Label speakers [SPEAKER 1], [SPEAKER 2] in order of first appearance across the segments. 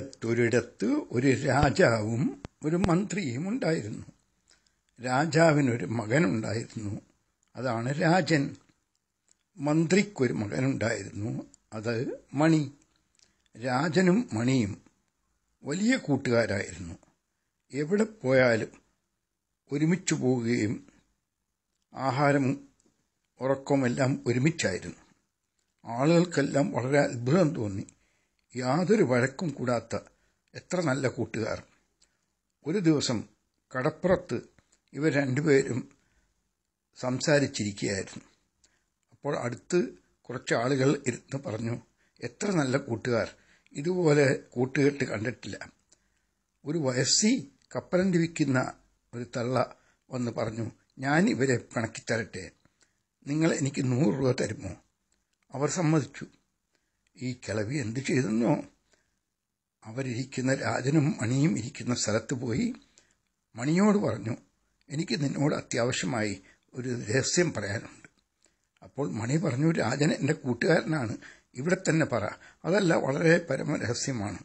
[SPEAKER 1] ഒരിടത്ത് ഒരു രാജാവും ഒരു മന്ത്രിയും ഉണ്ടായിരുന്നു. രാജാവിനൊരു മകനുണ്ടായിരുന്നു. അതാണ് രാജൻ. മന്ത്രിക്കൊരു മകനുണ്ടായിരുന്നു. അത് മണി. രാജനും മണിയും വലിയ കൂട്ടുകാരായിരുന്നു. എവിടെ പോയാലും ഒരുമിച്ച് പോവുകയും ആഹാരം ഉറക്കമെല്ലാം ഒരുമിച്ചായിരുന്നു. ആളുകൾക്കെല്ലാം വളരെ അത്ഭുതം തോന്നി. യാതൊരു വഴക്കും കൂടാത്ത എത്ര നല്ല കൂട്ടുകാർ. ഒരു ദിവസം കടപ്പുറത്ത് ഇവർ രണ്ടുപേരും സംസാരിച്ചിരിക്കുകയായിരുന്നു. അപ്പോൾ അടുത്ത് കുറച്ച് ആളുകൾ ഇരുന്ന് പറഞ്ഞു എത്ര നല്ല കൂട്ടുകാർ. ഇതുപോലെ കൂട്ടുകെട്ട് കണ്ടിട്ടില്ല. ഒരു വയസ്സി കപ്പലണ്ടി വിൽക്കുന്ന ഒരു തള്ള വന്ന് പറഞ്ഞു ഞാൻ ഇവരെ പിണക്കിത്തരട്ടെ നിങ്ങൾ എനിക്ക് നൂറ് രൂപ തരുമോ? അവർ സമ്മതിച്ചു. ഈ കിളവി എന്തു ചെയ്തെന്നോ? അവരിരിക്കുന്ന രാജനും മണിയും ഇരിക്കുന്ന സ്ഥലത്ത് പോയി മണിയോട് പറഞ്ഞു എനിക്ക് നിന്നോട് അത്യാവശ്യമായി ഒരു രഹസ്യം പറയാനുണ്ട്. അപ്പോൾ മണി പറഞ്ഞു രാജൻ എന്റെ കൂട്ടുകാരനാണ്. ഇവിടെ തന്നെ പറ. അതല്ല വളരെ പരമരഹസ്യമാണ്.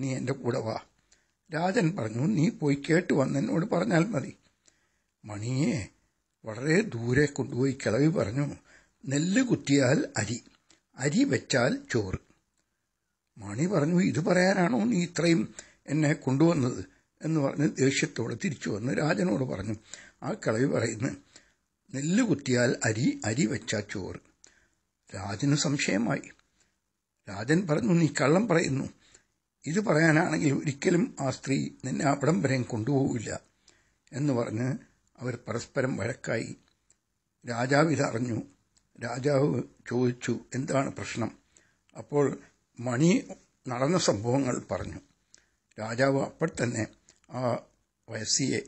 [SPEAKER 1] നീ എന്റെ കൂടെ വാ. രാജൻ പറഞ്ഞു നീ പോയി കേട്ട് വന്ന് എന്നോട് പറഞ്ഞാൽ മതി. മണിയെ വളരെ ദൂരെ കൊണ്ടുപോയി കിളവി പറഞ്ഞു നെല്ല് കുത്തിയാൽ അരി. അരി വെച്ചാൽ ചോറ്. മണി പറഞ്ഞു ഇത് പറയാനാണോ നീ ഇത്രയും എന്നെ കൊണ്ടുവന്നത്? എന്ന് പറഞ്ഞ് ദേഷ്യത്തോടെ തിരിച്ചു വന്ന് രാജനോട് പറഞ്ഞു ആ കളവി പറയുന്നു നെല്ല് കുത്തിയാൽ അരി അരി വെച്ചാൽ ചോറ്. രാജന് സംശയമായി. രാജൻ പറഞ്ഞു നീ കള്ളം പറയുന്നു. ഇത് പറയാനാണെങ്കിൽ ഒരിക്കലും ആ സ്ത്രീ നിന്നെ അവിടം വരെയും കൊണ്ടുപോകില്ല എന്ന് പറഞ്ഞ് അവർ പരസ്പരം വഴക്കായി. രാജാവ് ഇതറിഞ്ഞു. രാജാവ് ചോദിച്ചു എന്താണ് പ്രശ്നം? അപ്പോൾ മണി നടന്ന സംഭവങ്ങൾ പറഞ്ഞു. രാജാവ് അപ്പോൾ തന്നെ ആ വയസ്സിയെ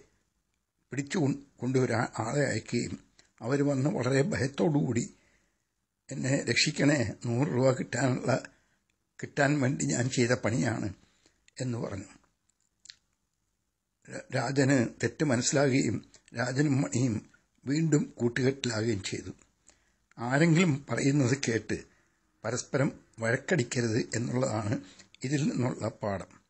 [SPEAKER 1] പിടിച്ചു കൊണ്ടുവരാൻ ആളെ അയക്കുകയും അവർ വന്ന് വളരെ ഭയത്തോടുകൂടി എന്നെ രക്ഷിക്കണേ നൂറ് രൂപ കിട്ടാനുള്ള കിട്ടാൻ വേണ്ടി ഞാൻ ചെയ്ത പണിയാണ് എന്ന് പറഞ്ഞു. രാജന് തെറ്റ് മനസ്സിലാകുകയും രാജനും മണിയും വീണ്ടും കൂട്ടുകെട്ടിലാകുകയും ചെയ്തു. ആരെങ്കിലും പറയുന്നത് കേട്ട് പരസ്പരം വഴക്കടിക്കരുത് എന്നുള്ളതാണ് ഇതിൽ നിന്നുള്ള പാഠം.